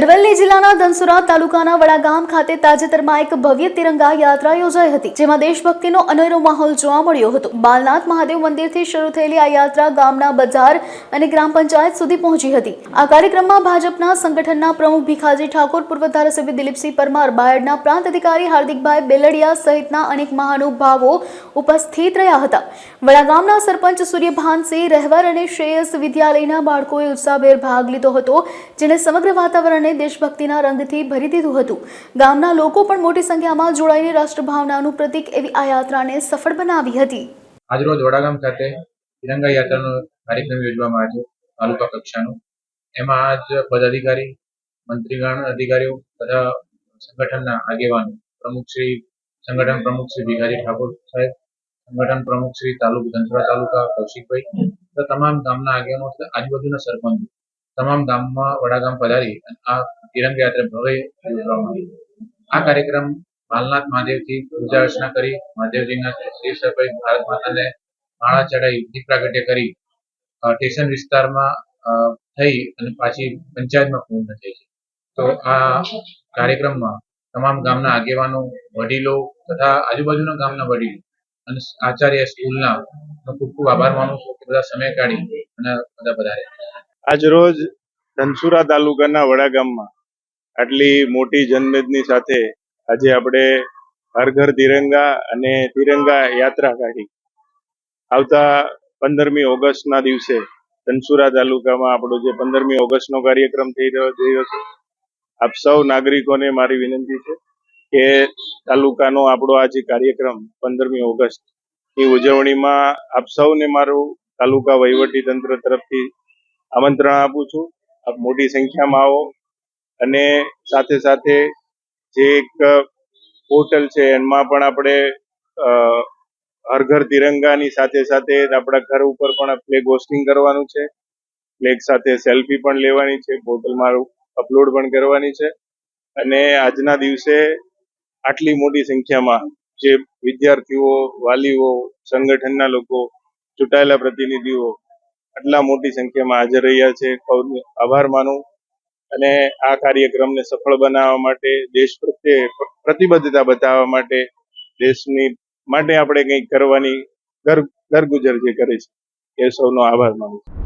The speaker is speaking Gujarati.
અરવલ્લી જિલ્લાના ધનસુરા તાલુકાના વડાગામ ખાતે તાજેતરમાં એક ભવ્ય તિરંગા યાત્રા યોજાઈ હતી, જેમાં દેશભક્તિનો અનેરો માહોલ જોવા મળ્યો હતો. બાલનાથ મહાદેવ મંદિરથી શરૂ થયેલી આ યાત્રા ગામના બજાર અને ગ્રામ પંચાયત સુધી પહોંચી હતી. આ કાર્યક્રમમાં ભાજપના સંગઠનના પ્રમુખ ભીખાજી ઠાકોર, પૂર્વ ધારાસભ્ય દિલીપસિંહ પરમાર, બાયડના પ્રાંત અધિકારી હાર્દિકભાઈ બેલડિયા સહિતના અનેક મહાનુભાવો ઉપસ્થિત રહ્યા હતા. વડાગામના સરપંચ સૂર્યભાનસિંહ રહેવર અને શ્રેયસ વિદ્યાલયના બાળકોએ ઉત્સાહભેર ભાગ લીધો હતો જેને સમગ્ર વાતાવરણને દેશભક્તિના રંગથી ભરી દીધું હતું. ગામના લોકો પણ મોટી સંખ્યામાં જોડાઈને રાષ્ટ્રભાવનાનું પ્રતીક એવી આ યાત્રાને સફળ બનાવી હતી. આજરોજ વડાગામ ખાતે તિરંગા યાત્રાનો કાર્યક્રમ યોજવામાં આવ્યો તાલુકા કક્ષાનો. એમાં આજ પદાધિકારી, મંત્રીગણ અધિકારીઓ તથા સંગઠનના આગેવાનો, પ્રમુખ શ્રી, સંગઠન પ્રમુખ શ્રી ભીખાજી ઠાકોર સાહેબ, સંગઠન પ્રમુખ શ્રી તાલુક ધનસુરા તાલુકા કૌશિકભાઈ તમામ ગામના આગેવાનો આજુબાજુના સરપંચો. તમામ ગામમાં વડાગામ પધારી આ તિરંગ યાત્રા ભવ્ય યોજવામાં આવી. આ કાર્યક્રમ બાલનાથ મહાદેવથી પૂજા અર્ચના કરી, મહાદેવજીના શ્રી સભાઈ ભારત માતાને માળા ચડાવી દીપ પ્રાગટ્ય કરી સ્ટેશન વિસ્તારમાં થઈ અને પાછી પંચાયતમાં પૂર્ણ થઈ છે. તો આ કાર્યક્રમમાં તમામ ગામના આગેવાનો, વડીલો તથા આજુબાજુના ગામના વડીલો અને આચાર્ય સ્કૂલના ખૂબ ખૂબ આભાર માનું છું કે બધા સમય કાઢી અને બધા પધાર્યા. આજરોજ ધનસુરા તાલુકાના વડાગામમાં આટલી મોટી જનમેદની સાથે આજે આપણે હર ઘર તિરંગા અને તિરંગા યાત્રા કાઢી. આવતા પંદરમી ઓગસ્ટના દિવસે ધનસુરા તાલુકામાં આપણો જે પંદરમી ઓગસ્ટનો કાર્યક્રમ થઈ રહ્યો થઈ રહ્યો છે, આપ સૌ નાગરિકોને મારી વિનંતી છે કે તાલુકાનો આપણો આ જે કાર્યક્રમ પંદરમી ઓગસ્ટની ઉજવણીમાં આપ સૌને મારું તાલુકા વહીવટી તંત્ર તરફથી આમંત્રણ આપું છું. આપ મોટી સંખ્યામાં આવો. અને સાથે સાથે જે એક પોર્ટલ છે, એમાં પણ આપણે હર ઘર તિરંગાની સાથે સાથે આપણા ઘર ઉપર પણ ફ્લેગ હોસ્ટિંગ કરવાનું છે. ફ્લેગ સાથે સેલ્ફી પણ લેવાની છે. પોર્ટલમાં અપલોડ પણ કરવાની છે. અને આજના દિવસે આટલી મોટી સંખ્યામાં જે વિદ્યાર્થીઓ, વાલીઓ, સંગઠનના લોકો, ચૂંટાયેલા પ્રતિનિધિઓ આટલા મોટી સંખ્યામાં હાજર રહ્યા છે. આભાર માનું અને આ કાર્યક્રમને સફળ બનાવવા માટે, દેશ પ્રત્યે પ્રતિબદ્ધતા બતાવવા માટે, દેશની માટે આપણે કંઈક કરવાની ઘર ઘર ગુજર જે કરે છે. એ સૌનો આભાર માનું છું.